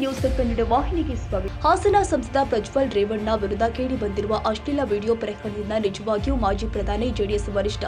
News Kannada ವಾಹಿನಿಗೆ ಸ್ವಾಗತ. ಹಾಸನ ಸಂಸದ ಪ್ರಜ್ವಲ್ ರೇವಣ್ಣ ವಿರುದ್ಧ ಕೇಳಿ ಬಂದಿರುವ ಅಶ್ಲೀಲ ವಿಡಿಯೋ ಪ್ರಕರಣದಿಂದ ನಿಜವಾಗಿಯೂ ಮಾಜಿ ಪ್ರಧಾನಿ ಜೆಡಿಎಸ್ ವರಿಷ್ಠ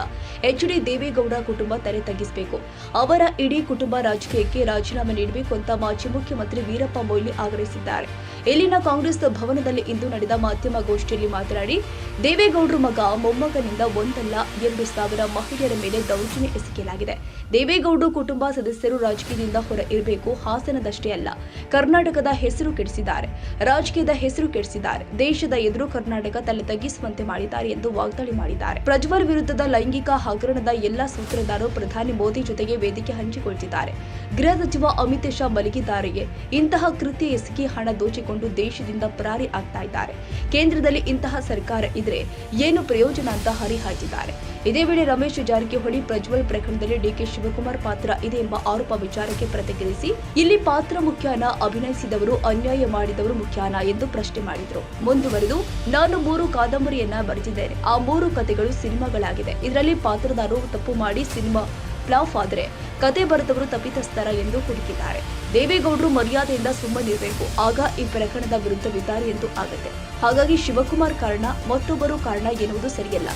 ಎಚ್ ಡಿ ದೇವೇಗೌಡ ಕುಟುಂಬ ತಲೆ ತಗ್ಗಿಸಬೇಕು. ಅವರ ಇಡೀ ಕುಟುಂಬ ರಾಜಕೀಯಕ್ಕೆ ರಾಜೀನಾಮೆ ನೀಡಬೇಕು ಅಂತ ಮಾಜಿ ಮುಖ್ಯಮಂತ್ರಿ ವೀರಪ್ಪ ಮೊಯ್ಲಿ ಆಗ್ರಹಿಸಿದ್ದಾರೆ. ಇಲ್ಲಿನ ಕಾಂಗ್ರೆಸ್ ಭವನದಲ್ಲಿ ಇಂದು ನಡೆದ ಮಾಧ್ಯಮ ಗೋಷ್ಠಿಯಲ್ಲಿ ಮಾತನಾಡಿ, ದೇವೇಗೌಡರ ಮಗ ಮೊಮ್ಮಗನಿಂದ ಒಂದಲ್ಲ ಎರಡು ಸಾವಿರ ಮಹಿಳೆಯರ ಮೇಲೆ ದೌರ್ಜನ್ಯ ಎಸಗಿಲಾಗಿದೆ ದೇವೇಗೌಡರು ಕುಟುಂಬ ಸದಸ್ಯರು ರಾಜಕೀಯದಿಂದ ಹೊರ ಇರಬೇಕು, ಹಾಸನದಷ್ಟೇ ಅಲ್ಲ, ಕರ್ನಾಟಕದ ಹೆಸರು ಕೆಡಿಸಿದ್ದಾರೆ. ರಾಜಕೀಯದ ಹೆಸರು ಕೆಡಿಸಿದ್ದಾರೆ. ದೇಶದ ಎದುರು ಕರ್ನಾಟಕ ತಲೆ ತಗ್ಗಿಸುವಂತೆ ಮಾಡಿದ್ದಾರೆ ಎಂದು ವಾಗ್ದಾಳಿ ಮಾಡಿದ್ದಾರೆ. ಪ್ರಜ್ವಲ್ ವಿರುದ್ಧದ ಲೈಂಗಿಕ ಹಗರಣದ ಎಲ್ಲಾ ಸೂತ್ರಧಾರರು ಪ್ರಧಾನಿ ಮೋದಿ ಜೊತೆಗೆ ವೇದಿಕೆ ಹಂಚಿಕೊಳ್ತಿದ್ದಾರೆ. ಗೃಹ ಸಚಿವ ಅಮಿತ್ ಶಾ ಮಲಗಿದ್ದಾರೆಯೇ? ಇಂತಹ ಕೃತ್ಯ ಎಸಗಿ ಹಣ ದೋಚಿಕೊಂಡು ದೇಶದಿಂದ ಪರಾರಿ ಆಗ್ತಾ ಇದ್ದಾರೆ. ಕೇಂದ್ರದಲ್ಲಿ ಇಂತಹ ಸರ್ಕಾರ ಇದ್ರೆ ಏನು ಪ್ರಯೋಜನ ಅಂತ ಹರಿಹಾಯ್ದಿದ್ದಾರೆ ಇದೇ ವೇಳೆ ರಮೇಶ್ ಜಾರಕಿಹೊಳಿ ಪ್ರಜ್ವಲ್ ಪ್ರಕರಣದಲ್ಲಿ ಡಿಕೆ ಶಿವಕುಮಾರ್ ಪಾತ್ರ ಇದೆ ಎಂಬ ಆರೋಪ ವಿಚಾರಕ್ಕೆ ಪ್ರತಿಕ್ರಿಯಿಸಿ, ಇಲ್ಲಿ ಪಾತ್ರ ಮುಖ್ಯಾನ ಅಭಿನಯಿಸಿದವರು ಅನ್ಯಾಯ ಮಾಡಿದವರು ಮುಖ್ಯಾನ ಎಂದು ಪ್ರಶ್ನೆ ಮಾಡಿದರು. ಮುಂದುವರೆದು ನಾನು ಮೂರು ಕಾದಂಬರಿಯನ್ನ ಬರೆದಿದ್ದೇನೆ. ಆ ಮೂರು ಕಥೆಗಳು ಸಿನಿಮಾಗಳಾಗಿದೆ. ಇದರಲ್ಲಿ ಪಾತ್ರದಾರರು ತಪ್ಪು ಮಾಡಿ ಸಿನಿಮಾ ಫ್ಲಾಪ್ ಆದರೆ ಕತೆ ಬರೆದವರು ತಪ್ಪಿತಸ್ಥರ ಎಂದು ಹುಡುಕಿದ್ದಾರೆ. ದೇವೇಗೌಡರು ಮರ್ಯಾದೆಯಿಂದ ಸುಮ್ಮನಿರಬೇಕು, ಆಗ ಈ ಪ್ರಕರಣದ ವಿರುದ್ಧವಿದ್ದಾರೆ ಎಂದು ಆಗತ್ತೆ. ಹಾಗಾಗಿ ಶಿವಕುಮಾರ್ ಕಾರಣ ಮತ್ತೊಬ್ಬರು ಕಾರಣ ಎನ್ನುವುದು ಸರಿಯಲ್ಲ.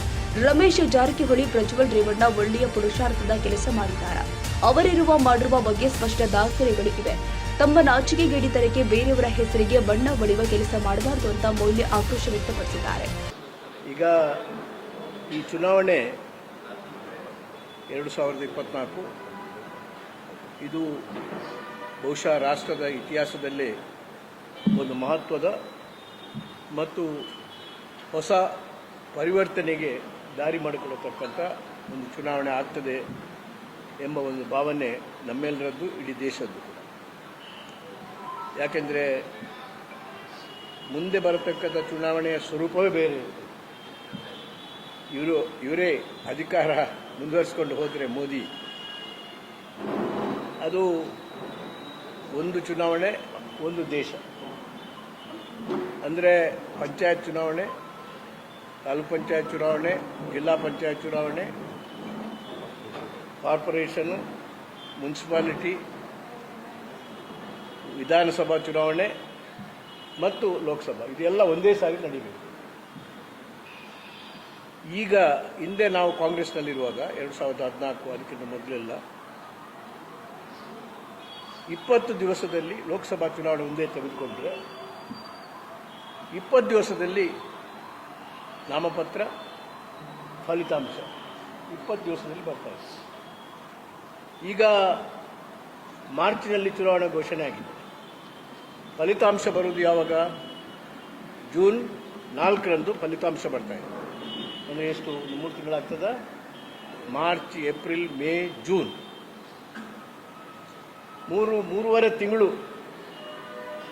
ರಮೇಶ್ ಜಾರಕಿಹೊಳಿ, ಪ್ರಜ್ವಲ್ ರೇವಣ್ಣ ಒಳ್ಳೆಯ ಪುರುಷಾರ್ಥದ ಕೆಲಸ ಮಾಡಿದ್ದಾರೆ. ಅವರಿರುವ ಮಾಡಿರುವ ಬಗ್ಗೆ ಸ್ಪಷ್ಟ ದಾಖಲೆಗಳು ಇವೆ. ತಮ್ಮ ನಾಚಿಕೆಗೇಡಿತನಕ್ಕೆ ಬೇರೆಯವರ ಹೆಸರಿಗೆ ಬಣ್ಣ ಬಳಿಯುವ ಕೆಲಸ ಮಾಡಬಾರದು ಅಂತ ಮೌಲ್ಯ ಆಕ್ರೋಶ ವ್ಯಕ್ತಪಡಿಸಿದ್ದಾರೆ. ಈಗ ಈ ಚುನಾವಣೆ ಎರಡು ಸಾವಿರದ ಇಪ್ಪತ್ತ್ನಾಲ್ಕು ಇದು ಬಹುಶಃ ರಾಷ್ಟ್ರದ ಇತಿಹಾಸದಲ್ಲೇ ಒಂದು ಮಹತ್ವದ ಮತ್ತು ಹೊಸ ಪರಿವರ್ತನೆಗೆ ದಾರಿ ಮಾಡಿಕೊಳ್ಳತಕ್ಕಂಥ ಒಂದು ಚುನಾವಣೆ ಆಗ್ತದೆ ಎಂಬ ಒಂದು ಭಾವನೆ ನಮ್ಮೆಲ್ಲರದ್ದು, ಇಡೀ ದೇಶದ್ದು ಯಾಕೆಂದರೆ ಮುಂದೆ ಬರತಕ್ಕಂಥ ಚುನಾವಣೆಯ ಸ್ವರೂಪವೇ ಬೇರೆ. ಇವರು, ಇವರೇ ಅಧಿಕಾರ ಮುಂದುವರಿಸ್ಕೊಂಡು ಹೋದರೆ ಮೋದಿ. ಅದು ಒಂದು ಚುನಾವಣೆ, ಒಂದು ದೇಶ. ಅಂದರೆ ಪಂಚಾಯತ್ ಚುನಾವಣೆ, ತಾಲೂಕು ಪಂಚಾಯತ್ ಚುನಾವಣೆ, ಜಿಲ್ಲಾ ಪಂಚಾಯತ್ ಚುನಾವಣೆ, ಕಾರ್ಪೊರೇಷನು, ಮುನ್ಸಿಪಾಲಿಟಿ, ವಿಧಾನಸಭಾ ಚುನಾವಣೆ ಮತ್ತು ಲೋಕಸಭಾ. ಇದೆಲ್ಲ ಒಂದೇ ಸಾರಿ ನಡೀಬೇಕು. ಈಗ ಹಿಂದೆ ನಾವು ಕಾಂಗ್ರೆಸ್ನಲ್ಲಿರುವಾಗ ಎರಡು ಸಾವಿರದ ಹದಿನಾಲ್ಕು ಅದಕ್ಕಿಂತ ಮೊದಲೆಲ್ಲ ಇಪ್ಪತ್ತು ದಿವಸದಲ್ಲಿ ಲೋಕಸಭಾ ಚುನಾವಣೆ ಒಂದೇ ತೆಗೆದುಕೊಂಡ್ರೆ ಇಪ್ಪತ್ತು ದಿವಸದಲ್ಲಿ ನಾಮಪತ್ರ, ಫಲಿತಾಂಶ ಇಪ್ಪತ್ತು ದಿವಸದಲ್ಲಿ ಬರ್ತಾರೆ ಈಗ ಮಾರ್ಚ್ನಲ್ಲಿ ಚುನಾವಣೆ ಘೋಷಣೆ ಆಗಿದೆ. ಫಲಿತಾಂಶ ಬರುವುದು ಯಾವಾಗ? ಜೂನ್ ನಾಲ್ಕರಂದು ಫಲಿತಾಂಶ ಬರ್ತಾ ಇದೆ. ಅಂದರೆ ಎಷ್ಟು ಮೂರು ತಿಂಗಳಾಗ್ತದ ಮಾರ್ಚ್, ಏಪ್ರಿಲ್, ಮೇ, ಜೂನ್. ಮೂರು, ಮೂರುವರೆ ತಿಂಗಳು.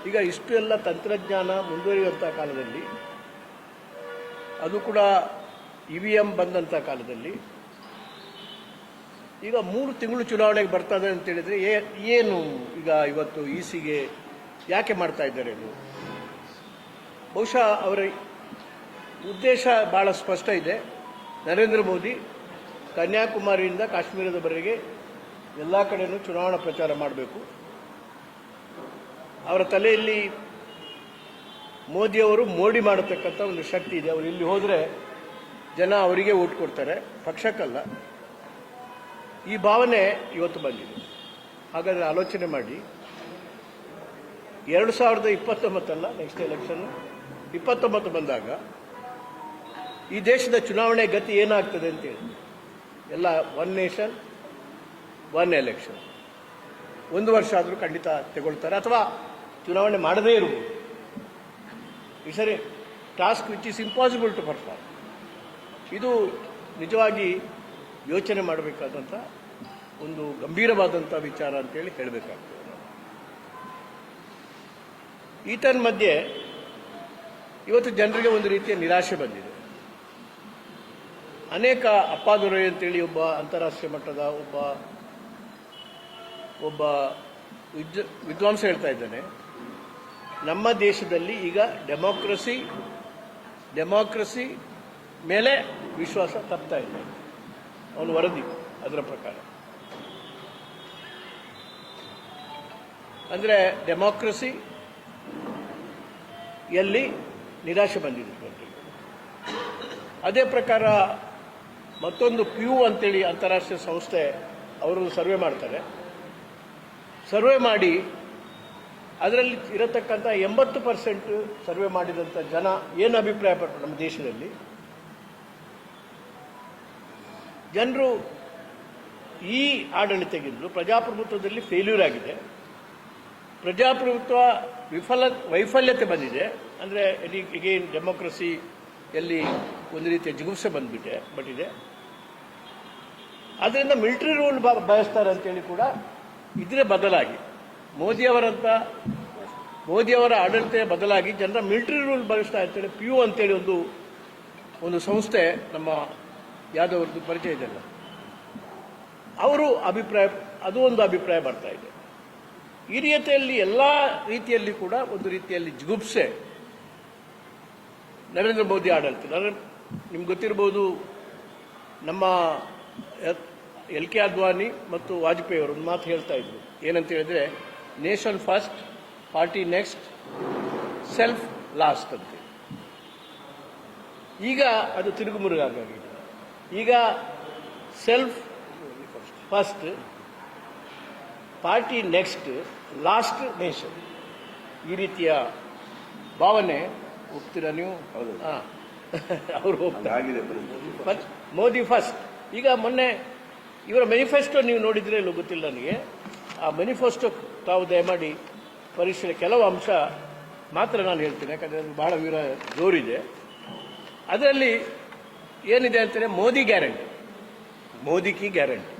ಈಗ ಇಷ್ಟು ಎಲ್ಲ ತಂತ್ರಜ್ಞಾನ ಮುಂದುವರಿಯುವಂಥ ಕಾಲದಲ್ಲಿ, ಅದು ಕೂಡ ಇ ವಿ ಎಂ ಬಂದಂಥ ಕಾಲದಲ್ಲಿ, ಈಗ ಮೂರು ತಿಂಗಳು ಚುನಾವಣೆಗೆ ಬರ್ತದೆ ಅಂತ ಹೇಳಿದ್ರೆ ಏ- ಏನು ಈಗ ಇವತ್ತು ಇ ಸಿಗೆ ಯಾಕೆ ಮಾಡ್ತಾ ಇದ್ದಾರೆ ಇದು ಬಹುಶಃ ಅವರ ಉದ್ದೇಶ ಬಹಳ ಸ್ಪಷ್ಟ ಇದೆ. ನರೇಂದ್ರ ಮೋದಿ ಕನ್ಯಾಕುಮಾರಿಯಿಂದ ಕಾಶ್ಮೀರದವರೆಗೆ ಎಲ್ಲ ಕಡೆನೂ ಚುನಾವಣಾ ಪ್ರಚಾರ ಮಾಡಬೇಕು. ಅವರ ತಲೆಯಲ್ಲಿ ಮೋದಿಯವರು ಮೋಡಿ ಮಾಡತಕ್ಕಂಥ ಒಂದು ಶಕ್ತಿ ಇದೆ. ಅವರು ಇಲ್ಲಿ ಹೋದರೆ ಜನ ಅವರಿಗೆ ಓಟ್ ಕೊಡ್ತಾರೆ. ಪಕ್ಷಕ್ಕಲ್ಲ. ಈ ಭಾವನೆ ಇವತ್ತು ಬಂದಿದೆ. ಹಾಗಾದರೆ ಆಲೋಚನೆ ಮಾಡಿ. ಎರಡು ಸಾವಿರದ ಇಪ್ಪತ್ತೊಂಬತ್ತಲ್ಲ ನೆಕ್ಸ್ಟ್ ಎಲೆಕ್ಷನ್ ಇಪ್ಪತ್ತೊಂಬತ್ತು ಬಂದಾಗ ಈ ದೇಶದ ಚುನಾವಣೆ ಗತಿ ಏನಾಗ್ತದೆ ಅಂತೇಳಿ. ಎಲ್ಲ ಒನ್ ನೇಷನ್ ಒನ್ ಎಲೆಕ್ಷನ್ ಒಂದು ವರ್ಷ ಆದರೂ ಖಂಡಿತ ತಗೊಳ್ತಾರೆ ಅಥವಾ ಚುನಾವಣೆ ಮಾಡದೇ ಇರುವುದು ಈ ಸರಿ task which is impossible to perform ಇದು ನಿಜವಾಗಿ ಯೋಚನೆ ಮಾಡಬೇಕಾದಂಥ ಒಂದು ಗಂಭೀರವಾದಂಥ ವಿಚಾರ ಅಂತೇಳಿ ಹೇಳಬೇಕಾಗ್ತದೆ. ಈತನ ಮಧ್ಯೆ ಇವತ್ತು ಜನರಿಗೆ ಒಂದು ರೀತಿಯ ನಿರಾಶೆ ಬಂದಿದೆ. ಅನೇಕ ಅಪ್ಪಾದುರೈ ಅಂತೇಳಿ ಒಬ್ಬ ಅಂತಾರಾಷ್ಟ್ರೀಯ ಮಟ್ಟದ ಒಬ್ಬ ಒಬ್ಬ ವಿದ್ವ ವಿದ್ವಾಂಸ ಹೇಳ್ತಾ ಇದ್ದಾನೆ. ನಮ್ಮ ದೇಶದಲ್ಲಿ ಈಗ ಡೆಮೋಕ್ರಸಿ ಡೆಮೋಕ್ರಸಿ ಮೇಲೆ ವಿಶ್ವಾಸ ತಪ್ತಾ ಇದೆ. ಅವನು ವರದಿ, ಅದರ ಪ್ರಕಾರ. ಅಂದರೆ ಡೆಮೋಕ್ರಸಿ ಎಲ್ಲಿ ನಿರಾಶೆ ಬಂದಿದೆ. ಅದೇ ಪ್ರಕಾರ ಮತ್ತೊಂದು ಪ್ಯೂ ಅಂತೇಳಿ ಅಂತಾರಾಷ್ಟ್ರೀಯ ಸಂಸ್ಥೆ ಅವರು ಸರ್ವೆ ಮಾಡ್ತಾರೆ. ಸರ್ವೆ ಮಾಡಿ ಅದರಲ್ಲಿ ಇರತಕ್ಕಂಥ ಎಂಬತ್ತು ಪರ್ಸೆಂಟ್ ಸರ್ವೆ ಮಾಡಿದಂಥ ಜನ ಏನು ಅಭಿಪ್ರಾಯ ಪಟ್ಟರು ನಮ್ಮ ದೇಶದಲ್ಲಿ? ಜನರು ಈ ಆಡಳಿತಗಿಂತಲೂ ಪ್ರಜಾಪ್ರಭುತ್ವದಲ್ಲಿ ಫೇಲ್ಯೂರ್ ಆಗಿದೆ. ಪ್ರಜಾಪ್ರಭುತ್ವ ವಿಫಲ, ವೈಫಲ್ಯತೆ ಬಂದಿದೆ. ಅಂದರೆ ಈಗೇನು ಡೆಮೋಕ್ರಸಿ ಎಲ್ಲಿ ಒಂದು ರೀತಿಯ ಜಿಗುಪ್ಸೆ ಬಂದ್ಬಿಟ್ಟೆ ಬಟ್ಟಿದೆ ಅದರಿಂದ ಮಿಲಿಟರಿ ರೂಲ್ ಬಯಸ್ತಾರೆ ಅಂತೇಳಿ ಕೂಡ ಇದ್ರೆ ಬದಲಾಗಿ. ಮೋದಿಯವರಂತ, ಮೋದಿಯವರ ಆಡಳಿತ ಬದಲಾಗಿ ಜನರ ಮಿಲಿಟರಿ ರೂಲ್ ಬಯಸ್ತಾ ಅಂತೇಳಿ ಪಿ ಯು ಅಂತೇಳಿ ಒಂದು ಒಂದು ಸಂಸ್ಥೆ ನಮ್ಮ ಯಾದವ್ರದ್ದು ಪರಿಚಯ ಇದೆಲ್ಲ ಅವರು ಅಭಿಪ್ರಾಯ, ಅದು ಒಂದು ಅಭಿಪ್ರಾಯ ಬರ್ತಾ ಇದೆ. ಈ ರೀತಿಯಲ್ಲಿ ಎಲ್ಲ ರೀತಿಯಲ್ಲಿ ಕೂಡ ಒಂದು ರೀತಿಯಲ್ಲಿ ಜಿಗುಪ್ಸೆ ನರೇಂದ್ರ ಮೋದಿ ಆಡಳಿತ. ನಿಮ್ಗೆ ಗೊತ್ತಿರ್ಬೋದು ನಮ್ಮ ಎಲ್ ಕೆ ಅದ್ವಾನಿ ಮತ್ತು ವಾಜಪೇಯಿ ಅವರು ಒಂದು ಮಾತು ಹೇಳ್ತಾ ಇದ್ರು. ಏನಂತ ಹೇಳಿದ್ರೆ nation first party next self last ಅಂತ ಈಗ ಅದು ತಿರುಗುಮುರುಗಾಗಿದೆ ಈಗ self first party next last nation ಈ ರೀತಿಯ ಭಾವನೆ ಹೋಗ್ತೀರಾ ನೀವು? ಅವರು ಅವ್ರು ಹೋಗ್ತಾರೆ. ಆಗಿದೆ ಮೋದಿ ಫಸ್ಟ್ ಈಗ ಮೊನ್ನೆ ಇವರ ಮೆನಿಫೆಸ್ಟೋ ನೀವು ನೋಡಿದ್ರೆ ಇಲ್ಲೋ ಗೊತ್ತಿಲ್ಲ ನನಗೆ. ಆ ಮೆನಿಫೆಸ್ಟೋ ತಾವು ದಯಮಾಡಿ ಪರೀಕ್ಷೆ ಕೆಲವು ಅಂಶ ಮಾತ್ರ ನಾನು ಹೇಳ್ತೀನಿ. ಯಾಕಂದರೆ ಅದು ಬಹಳ ವಿರ ಜೋರಿದೆ. ಅದರಲ್ಲಿ ಏನಿದೆ ಅಂತಂದರೆ ಮೋದಿ ಗ್ಯಾರಂಟಿ ಮೋದಿ ಕಿ ಗ್ಯಾರಂಟಿ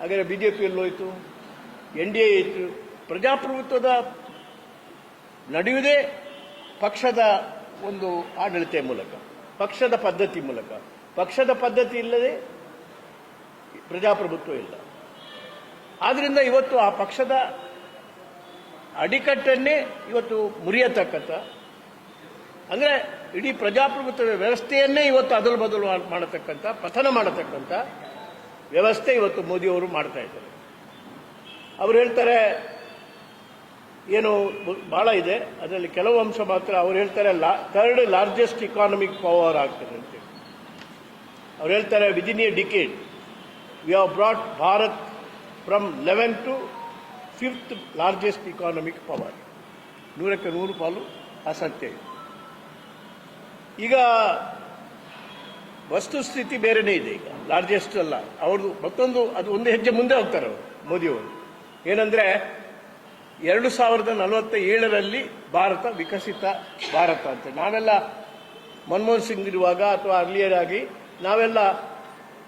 ಹಾಗಾದರೆ ಬಿ ಜೆ ಪಿಯಲ್ಲಿ ಹೋಯ್ತು? ಎನ್ ಡಿ ಎ ಇತ್ತು ಪ್ರಜಾಪ್ರಭುತ್ವದ ನಡೆಯುವುದೇ ಪಕ್ಷದ ಒಂದು ಆಡಳಿತ ಮೂಲಕ, ಪಕ್ಷದ ಪದ್ಧತಿ ಮೂಲಕ. ಪಕ್ಷದ ಪದ್ಧತಿ ಇಲ್ಲದೆ ಪ್ರಜಾಪ್ರಭುತ್ವ ಇಲ್ಲ. ಆದ್ದರಿಂದ ಇವತ್ತು ಆ ಪಕ್ಷದ ಅಡಿಕಟ್ಟನ್ನೇ ಇವತ್ತು ಮುರಿಯತಕ್ಕಂಥ, ಅಂದರೆ ಇಡೀ ಪ್ರಜಾಪ್ರಭುತ್ವ ವ್ಯವಸ್ಥೆಯನ್ನೇ ಇವತ್ತು ಅದಲು ಬದಲು ಮಾಡತಕ್ಕಂಥ, ಪತನ ಮಾಡತಕ್ಕಂಥ ವ್ಯವಸ್ಥೆ ಇವತ್ತು ಮೋದಿಯವರು ಮಾಡ್ತಾ ಇದ್ದಾರೆ. ಅವರು ಹೇಳ್ತಾರೆ ಏನು ಭಾಳ ಇದೆ. ಅದರಲ್ಲಿ ಕೆಲವು ಅಂಶ ಮಾತ್ರ ಅವ್ರು ಹೇಳ್ತಾರೆ, ಲಾ ಥರ್ಡ್ ಲಾರ್ಜೆಸ್ಟ್ ಇಕಾನಮಿಕ್ ಪವರ್ ಆಗ್ತದೆ ಅಂತೇಳಿ ಅವ್ರು ಹೇಳ್ತಾರೆ within a decade we have brought Bharat from eleven to fifth largest economic power ನೂರಕ್ಕೆ ನೂರು ಪಾಲು ಅಸತ್ಯ ಇದೆ. ಈಗ ವಸ್ತುಸ್ಥಿತಿ ಬೇರೆನೇ ಇದೆ ಈಗ. ಲಾರ್ಜೆಸ್ಟ್ ಅಲ್ಲ. ಅವ್ರದ್ದು ಮತ್ತೊಂದು, ಅದು ಒಂದು ಹೆಜ್ಜೆ ಮುಂದೆ ಹೋಗ್ತಾರೆ ಅವರು, ಮೋದಿಯವರು. ಏನಂದ್ರೆ ಎರಡು ಸಾವಿರದ ನಲವತ್ತ ಏಳರಲ್ಲಿ ಭಾರತ ವಿಕಸಿತ ಭಾರತ ಅಂತ. ನಾವೆಲ್ಲ ಮನಮೋಹನ್ ಸಿಂಗ್ ಇರುವಾಗ ಅಥವಾ ಅರ್ಲಿಯರ್ ಆಗಿ ನಾವೆಲ್ಲ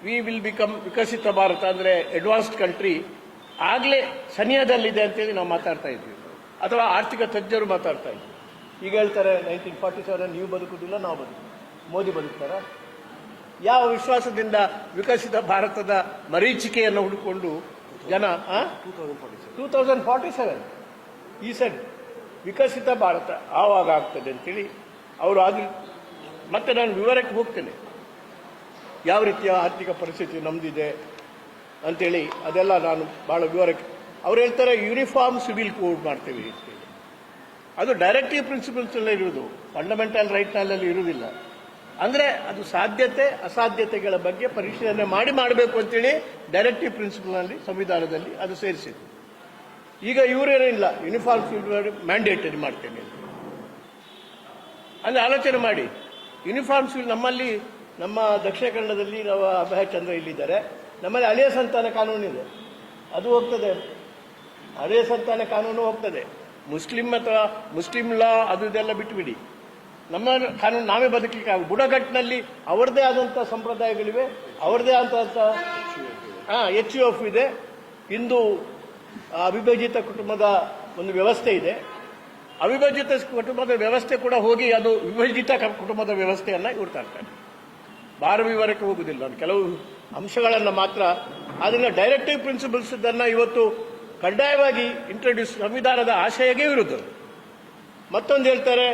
we will become Viksit Bharat ಅಂದರೆ ಅಡ್ವಾನ್ಸ್ಡ್ ಕಂಟ್ರಿ ಆಗಲೇ ಸನಿಹದಲ್ಲಿದೆ ಅಂತೇಳಿ ನಾವು ಮಾತಾಡ್ತಾ ಇದ್ವಿ ಅಥವಾ ಆರ್ಥಿಕ ತಜ್ಞರು ಮಾತಾಡ್ತಾ ಇದ್ವಿ ಈಗ ಹೇಳ್ತಾರೆ ನೈನ್ಟೀನ್ ಫಾರ್ಟಿ ಸೆವೆನ್ ನೀವು ಬದುಕುದಿಲ್ಲ ನಾವು ಬದುಕು ಮೋದಿ ಬದುಕ್ತಾರ? ಯಾವ ವಿಶ್ವಾಸದಿಂದ ವಿಕಸಿತ ಭಾರತದ ಮರೀಚಿಕೆಯನ್ನು ಹುಡುಕೊಂಡು ಜನ ಟೂ ತೌಸಂಡ್ ಫಾರ್ಟಿ ಸೆವೆನ್ ಈ ಸೆಡ್ ವಿಕಸಿತ ಭಾರತ ಆವಾಗ ಆಗ್ತದೆ ಅಂತೇಳಿ ಅವರು ಆಗಿ ಮತ್ತೆ ನಾನು ವಿವರಕ್ಕೆ ಹೋಗ್ತೇನೆ. ಯಾವ ರೀತಿಯ ಆರ್ಥಿಕ ಪರಿಸ್ಥಿತಿ ನಮ್ದಿದೆ ಅಂತೇಳಿ ಅದೆಲ್ಲ ನಾನು ಭಾಳ ವಿವರಕ್ಕೆ ಅವ್ರು ಹೇಳ್ತಾರೆ ಯೂನಿಫಾರ್ಮ್ ಸಿವಿಲ್ ಕೋಡ್ ಮಾಡ್ತೇವೆ ಅಂತೇಳಿ. ಅದು ಡೈರೆಕ್ಟಿವ್ ಪ್ರಿನ್ಸಿಪಲ್ಸ್ ಎಲ್ಲ ಇರುವುದು ಫಂಡಮೆಂಟಲ್ ರೈಟ್ನಲ್ಲಿ ಇರುವುದಿಲ್ಲ ಅಂದ್ರೆ ಅದು ಸಾಧ್ಯತೆ, ಅಸಾಧ್ಯತೆಗಳ ಬಗ್ಗೆ ಪರಿಶೀಲನೆ ಮಾಡಿ ಮಾಡಬೇಕು ಅಂತೇಳಿ ಡೈರೆಕ್ಟಿವ್ ಪ್ರಿನ್ಸಿಪಲ್ನಲ್ಲಿ ಸಂವಿಧಾನದಲ್ಲಿ ಅದು ಸೇರಿಸಿದ್ರು ಈಗ ಇವರೇನಿಲ್ಲ ಯೂನಿಫಾರ್ಮ್ ಸಿವಿಲ್ ಮ್ಯಾಂಡೇಟರಿ ಮಾಡ್ತೇನೆ ಅಂದರೆ ಆಲೋಚನೆ ಮಾಡಿ. ಯೂನಿಫಾರ್ಮ್ ಸಿವಿಲ್ ನಮ್ಮಲ್ಲಿ ನಮ್ಮ ದಕ್ಷಿಣ ಕನ್ನಡದಲ್ಲಿ ನಾವು ಅಭಯ ಚಂದ್ರ ಇಲ್ಲಿದ್ದಾರೆ. ನಮ್ಮಲ್ಲಿ ಹಳೆಯ ಸಂತಾನ ಕಾನೂನಿದೆ ಅದು ಹೋಗ್ತದೆ. ಹಳೆಯ ಸಂತಾನ ಕಾನೂನು ಹೋಗ್ತದೆ. ಮುಸ್ಲಿಂ ಅಥವಾ ಮುಸ್ಲಿಂ ಲಾ ಅದು ಇದೆಲ್ಲ ಬಿಟ್ಟುಬಿಡಿ ನಮ್ಮ ಕಾನೂನು ನಾವೇ ಬದುಕಲಿಕ್ಕೆ ಆಗ ಬುಡಗಟ್ಟಿನಲ್ಲಿ ಅವರದೇ ಆದಂಥ ಸಂಪ್ರದಾಯಗಳಿವೆ. ಅವರದೇ ಆದಂಥ ಹಾಂ ಎಚ್ ಯು ಎಫ್ ಇದೆ. ಆ, ಅವಿಭಜಿತ ಕುಟುಂಬದ ಒಂದು ವ್ಯವಸ್ಥೆ ಇದೆ. ಅವಿಭಜಿತ ಕುಟುಂಬದ ವ್ಯವಸ್ಥೆ ಕೂಡ ಹೋಗಿ ಅದು ವಿಭಜಿತ ಕುಟುಂಬದ ವ್ಯವಸ್ಥೆಯನ್ನ ಇವ್ರು ತರ್ತಾರೆ. ಭಾರ ವಿವರಕ್ಕೆ ಹೋಗುದಿಲ್ಲ. ನಾನು ಕೆಲವು ಅಂಶಗಳನ್ನು ಮಾತ್ರ. ಅದನ್ನ ಡೈರೆಕ್ಟಿವ್ ಪ್ರಿನ್ಸಿಪಲ್ಸ್ ಇದನ್ನು ಇವತ್ತು ಕಡ್ಡಾಯವಾಗಿ ಇಂಟ್ರೊಡ್ಯೂಸ್ ಸಂವಿಧಾನದ ಆಶಯಕ್ಕೆ ವಿರುದ್ಧ. ಮತ್ತೊಂದು ಹೇಳ್ತಾರೆ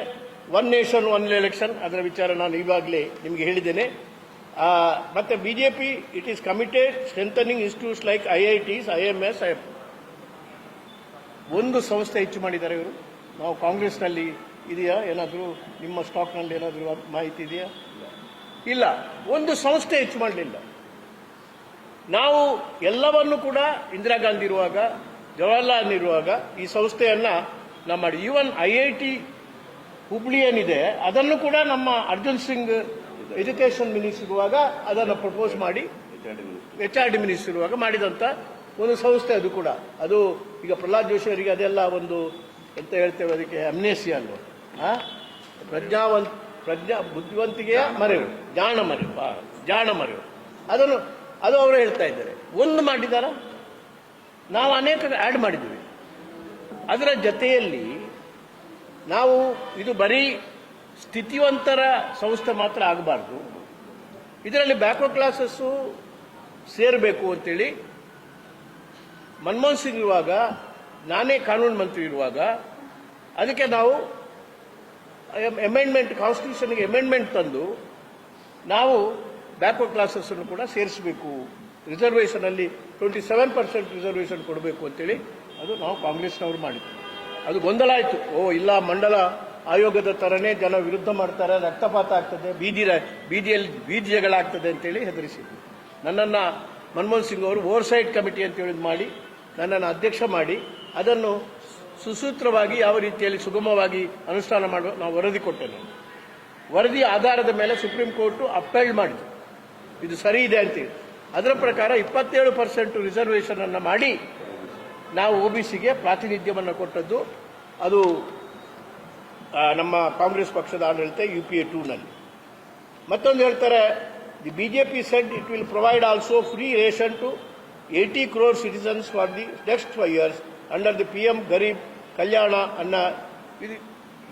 ಒನ್ ನೇಷನ್ ಒನ್ ಎಲೆಕ್ಷನ್ ಅದರ ವಿಚಾರ ನಾನು ಈಗಾಗಲೇ ನಿಮಗೆ ಹೇಳಿದ್ದೇನೆ. ಮತ್ತೆ BJP it is committed strengthening institutes like I I Ts I ಒಂದು ಸಂಸ್ಥೆ ಹೆಚ್ಚು ಮಾಡಿದ್ದಾರೆ ಇವರು. ನಾವು ಕಾಂಗ್ರೆಸ್ನಲ್ಲಿ ಇದೆಯಾ? ಏನಾದರೂ ನಿಮ್ಮ ಸ್ಟಾಕ್ನಲ್ಲಿ ಏನಾದರೂ ಮಾಹಿತಿ ಇದೆಯಾ? ಇಲ್ಲ. ಒಂದು ಸಂಸ್ಥೆ ಹೆಚ್ಚು ಮಾಡಲಿಲ್ಲ. ನಾವು ಎಲ್ಲವನ್ನು ಕೂಡ ಇಂದಿರಾ ಗಾಂಧಿ ಇರುವಾಗ ಜವಾಹರ್ಲಾಲ್ ಇರುವಾಗ ಈ ಸಂಸ್ಥೆಯನ್ನ ನಾವು ಮಾಡಿ even I I T Hubli ಏನಿದೆ ಅದನ್ನು ಕೂಡ ನಮ್ಮ ಅರ್ಜುನ್ ಸಿಂಗ್ ಎಜುಕೇಶನ್ ಮಿನಿಸ್ಟರ್ ಇರುವಾಗ ಅದನ್ನು ಪ್ರಪೋಸ್ ಮಾಡಿ ಎಚ್ ಆರ್ ಡಿ ಮಿನಿಸ್ಟರ್. ಇರುವಾಗ ಮಾಡಿದಂಥ ಒಂದು ಸಂಸ್ಥೆ ಅದು ಕೂಡ. ಅದು ಈಗ ಪ್ರಹ್ಲಾದ್ ಜೋಶಿ ಅವರಿಗೆ ಅದೆಲ್ಲ ಒಂದು ಎಂತ ಹೇಳ್ತೇವೆ ಅದಕ್ಕೆ ಅಮ್ನೇಸಿ ಆ? ಪ್ರಜ್ಞಾವಂತ, ಪ್ರಜ್ಞಾ, ಬುದ್ಧಿವಂತಿಕೆಯ ಮರೆವು ಜಾಣ ಮರೆವು ಜಾಣ ಮರೆವು. ಅದನ್ನು, ಅದು ಅವರು ಹೇಳ್ತಾ ಇದ್ದಾರೆ. ಒಂದು ಮಾಡಿದಾರ? ನಾವು ಅನೇಕ ಆ್ಯಡ್ ಮಾಡಿದ್ದೀವಿ. ಅದರ ಜೊತೆಯಲ್ಲಿ ನಾವು ಇದು ಬರೀ ಸ್ಥಿತಿವಂತರ ಸಂಸ್ಥೆ ಮಾತ್ರ ಆಗಬಾರ್ದು. ಇದರಲ್ಲಿ ಬ್ಯಾಕ್ವರ್ಡ್ ಕ್ಲಾಸಸ್ಸು ಸೇರಬೇಕು ಅಂತೇಳಿ ಮನಮೋಹನ್ ಸಿಂಗ್ ಇರುವಾಗ, ನಾನೇ ಕಾನೂನು ಮಂತ್ರಿ ಇರುವಾಗ, ಅದಕ್ಕೆ ನಾವು ಅಮೆಂಡ್ಮೆಂಟ್ ಕಾನ್ಸ್ಟಿಟ್ಯೂಷನ್ಗೆ ಅಮೆಂಡ್ಮೆಂಟ್ ತಂದು, ನಾವು ಬ್ಯಾಕ್ವರ್ಡ್ ಕ್ಲಾಸಸ್ಸನ್ನು ಕೂಡ ಸೇರಿಸಬೇಕು. ರಿಸರ್ವೇಷನ್ ಅಲ್ಲಿ ಟ್ವೆಂಟಿ ಸೆವೆನ್ ಪರ್ಸೆಂಟ್ ರಿಸರ್ವೇಷನ್ ಕೊಡಬೇಕು ಅಂತೇಳಿ ಅದು ನಾವು ಕಾಂಗ್ರೆಸ್ನವರು ಮಾಡಿದ್ವಿ ಅದು ಗೊಂದಲ ಆಯಿತು. ಓ, ಇಲ್ಲ, ಮಂಡಲ ಆಯೋಗದ ಥರನೇ ಜನ ವಿರುದ್ಧ ಮಾಡ್ತಾರೆ, ರಕ್ತಪಾತ ಆಗ್ತದೆ, ಬೀದಿ ಬೀದಿಯಲ್ಲಿ ಬೀದಿ ಜಗಳಾಗ್ತದೆ ಅಂತೇಳಿ ಹೆದರಿಸಿದ್ರು ನನ್ನನ್ನು ಮನಮೋಹನ್ ಸಿಂಗ್ ಅವರು ಓವರ್ಸೈಟ್ ಕಮಿಟಿ ಅಂತ ಹೇಳಿದ್ ಮಾಡಿ ನನ್ನನ್ನು ಅಧ್ಯಕ್ಷ ಮಾಡಿ ಅದನ್ನು ಸುಸೂತ್ರವಾಗಿ ಯಾವ ರೀತಿಯಲ್ಲಿ ಸುಗಮವಾಗಿ ಅನುಷ್ಠಾನ ಮಾಡುವ ನಾವು ವರದಿ ಕೊಟ್ಟೆ ವರದಿ ಆಧಾರದ ಮೇಲೆ ಸುಪ್ರೀಂ ಕೋರ್ಟು ಅಪ್ಪೆಲ್ಡ್ ಮಾಡಿತು. ಇದು ಸರಿ ಇದೆ ಅಂತೇಳಿ ಅದರ ಪ್ರಕಾರ ಇಪ್ಪತ್ತೇಳು ಪರ್ಸೆಂಟ್ ರಿಸರ್ವೇಷನ್ ಅನ್ನು ಮಾಡಿ ನಾವು ಒ ಬಿ ಸಿಗೆ ಪ್ರಾತಿನಿಧ್ಯವನ್ನು ಕೊಟ್ಟದ್ದು ಅದು ನಮ್ಮ ಕಾಂಗ್ರೆಸ್ ಪಕ್ಷದ ಆಡಳಿತ ಯು ಪಿ ಎ ಟೂನಲ್ಲಿ. ಮತ್ತೊಂದು ಹೇಳ್ತಾರೆ the BJP said it will provide also free ration to eighty crore citizens for the next five years under the P M Garib Kalyan Anna ಇದು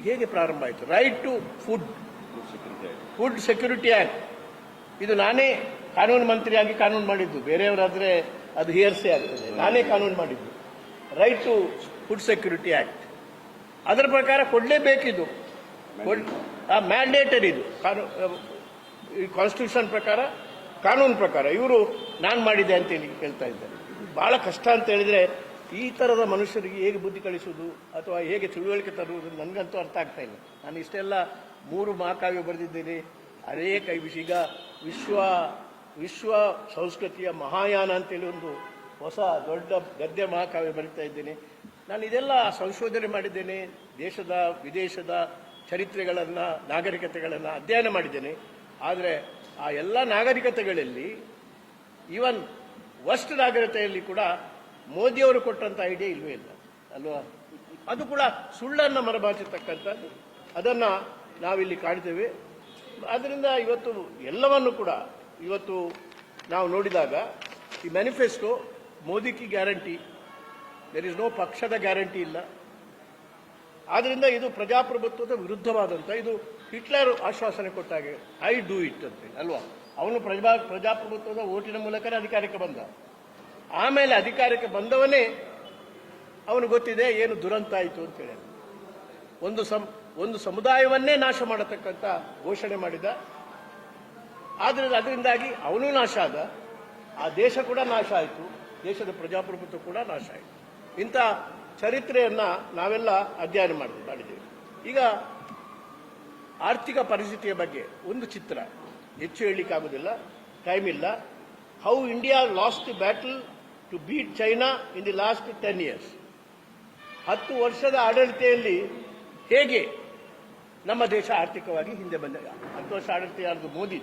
ಹೇಗೆ ಪ್ರಾರಂಭ ಆಯಿತು? Right to food food security act ಇದು ನಾನೇ ಕಾನೂನು ಮಂತ್ರಿಯಾಗಿ ಕಾನೂನು ಮಾಡಿದ್ದು. ಬೇರೆಯವರಾದರೆ ಅದು ಹಿಯರ್ಸೆ ಆಗ್ತದೆ. ನಾನೇ ಕಾನೂನು ಮಾಡಿದ್ದು. Right to food security act ಅದರ ಪ್ರಕಾರ ಕೊಡಲೇಬೇಕಿದು. ಮ್ಯಾಂಡೇಟರಿ ಇದು. ಕಾನೂನು ಕಾನ್ಸ್ಟಿಟ್ಯೂಷನ್ ಪ್ರಕಾರ ಕಾನೂನು ಪ್ರಕಾರ ಇವರು ನಾನು ಮಾಡಿದೆ ಅಂತೇಳಿ ಹೇಳ್ತಾ ಇದ್ದಾರೆ. ಬಹಳ ಕಷ್ಟ ಅಂತ ಹೇಳಿದ್ರೆ ಈ ಥರದ ಮನುಷ್ಯರಿಗೆ ಹೇಗೆ ಬುದ್ಧಿ ಕಳಿಸುವುದು ಅಥವಾ ಹೇಗೆ ತಿಳುವಳಿಕೆ ತರುವುದು ನನಗಂತೂ ಅರ್ಥ ಆಗ್ತಾ ಇಲ್ಲ. ನಾನು ಇಷ್ಟೆಲ್ಲ ಮೂರು ಮಹಾಕಾವ್ಯ ಬರೆದಿದ್ದೇನೆ. ಅನೇಕ ಈಗ ವಿಶ್ವ ವಿಶ್ವ ಸಂಸ್ಕೃತಿಯ ಮಹಾಯಾನ ಅಂತೇಳಿ ಒಂದು ಹೊಸ ದೊಡ್ಡ ಗದ್ಯ ಮಹಾಕಾವ್ಯ ಬರೀತಾ ಇದ್ದೇನೆ. ನಾನು ಇದೆಲ್ಲ ಸಂಶೋಧನೆ ಮಾಡಿದ್ದೇನೆ. ದೇಶದ, ವಿದೇಶದ ಚರಿತ್ರೆಗಳನ್ನು, ನಾಗರಿಕತೆಗಳನ್ನು ಅಧ್ಯಯನ ಮಾಡಿದ್ದೇನೆ. ಆದರೆ ಆ ಎಲ್ಲ ನಾಗರಿಕತೆಗಳಲ್ಲಿ ಈವನ್ ವಸ್ಟ್ ನಾಗರಿಕತೆಯಲ್ಲಿ ಕೂಡ ಮೋದಿಯವರು ಕೊಟ್ಟಂತ ಐಡಿಯಾ ಇಲ್ವೇ ಇಲ್ಲ, ಅಲ್ವಾ? ಅದು ಕೂಡ ಸುಳ್ಳನ್ನು ಮರಬಾಚಿರ್ತಕ್ಕಂಥದ್ದು ಅದನ್ನ ನಾವಿಲ್ಲಿ ಕಾಣ್ತೇವೆ. ಆದ್ದರಿಂದ ಇವತ್ತು ಎಲ್ಲವನ್ನು ಕೂಡ ಇವತ್ತು ನಾವು ನೋಡಿದಾಗ ಈ ಮ್ಯಾನಿಫೆಸ್ಟೋ ಮೋದಿಗೆ ಗ್ಯಾರಂಟಿ ದೇರ್ ಇಸ್ ನೋ ಪಕ್ಷದ ಗ್ಯಾರಂಟಿ ಇಲ್ಲ. ಆದ್ರಿಂದ ಇದು ಪ್ರಜಾಪ್ರಭುತ್ವದ ವಿರುದ್ಧವಾದಂಥ ಇದು ಹಿಟ್ಲರ್ ಆಶ್ವಾಸನೆ ಕೊಟ್ಟಾಗೆ ಐ ಡೂ ಇಟ್ ಅಂತ. ಅಲ್ವಾ? ಅವನು ಪ್ರಜಾ, ಪ್ರಜಾಪ್ರಭುತ್ವದ ಓಟಿನ ಮೂಲಕನೇ ಅಧಿಕಾರಕ್ಕೆ ಬಂದ. ಆಮೇಲೆ ಅಧಿಕಾರಕ್ಕೆ ಬಂದವನೇ ಅವನು ಗೊತ್ತಿದೆ ಏನು ದುರಂತ ಆಯಿತು ಅಂತೇಳಿ ಒಂದು ಸಂ, ಒಂದು ಸಮುದಾಯವನ್ನೇ ನಾಶ ಮಾಡತಕ್ಕಂಥ ಘೋಷಣೆ ಮಾಡಿದ. ಆದ್ರಿಂದ ಅದರಿಂದಾಗಿ ಅವನು ನಾಶ ಆದ. ಆ ದೇಶ ಕೂಡ ನಾಶ ಆಯಿತು. ದೇಶದ ಪ್ರಜಾಪ್ರಭುತ್ವ ಕೂಡ ನಾಶ ಆಯಿತು. ಇಂಥ ಚರಿತ್ರೆಯನ್ನ ನಾವೆಲ್ಲ ಅಧ್ಯಯನ ಮಾಡಿ, ಮಾಡಿದ್ದೇವೆ. ಈಗ ಆರ್ಥಿಕ ಪರಿಸ್ಥಿತಿಯ ಬಗ್ಗೆ ಒಂದು ಚಿತ್ರ. ಹೆಚ್ಚು ಹೇಳಲಿಕ್ಕಾಗೋದಿಲ್ಲ ಟೈಮ್ ಇಲ್ಲ. How India lost the battle to beat China in the last ten years ಹತ್ತು ವರ್ಷದ ಆಡಳಿತೆಯಲ್ಲಿ ಹೇಗೆ ನಮ್ಮ ದೇಶ ಆರ್ಥಿಕವಾಗಿ ಹಿಂದೆ ಬಂದ, ಹತ್ತು ವರ್ಷ ಆಡಳಿತ ಯಾರ್ದು? ಮೋದಿ.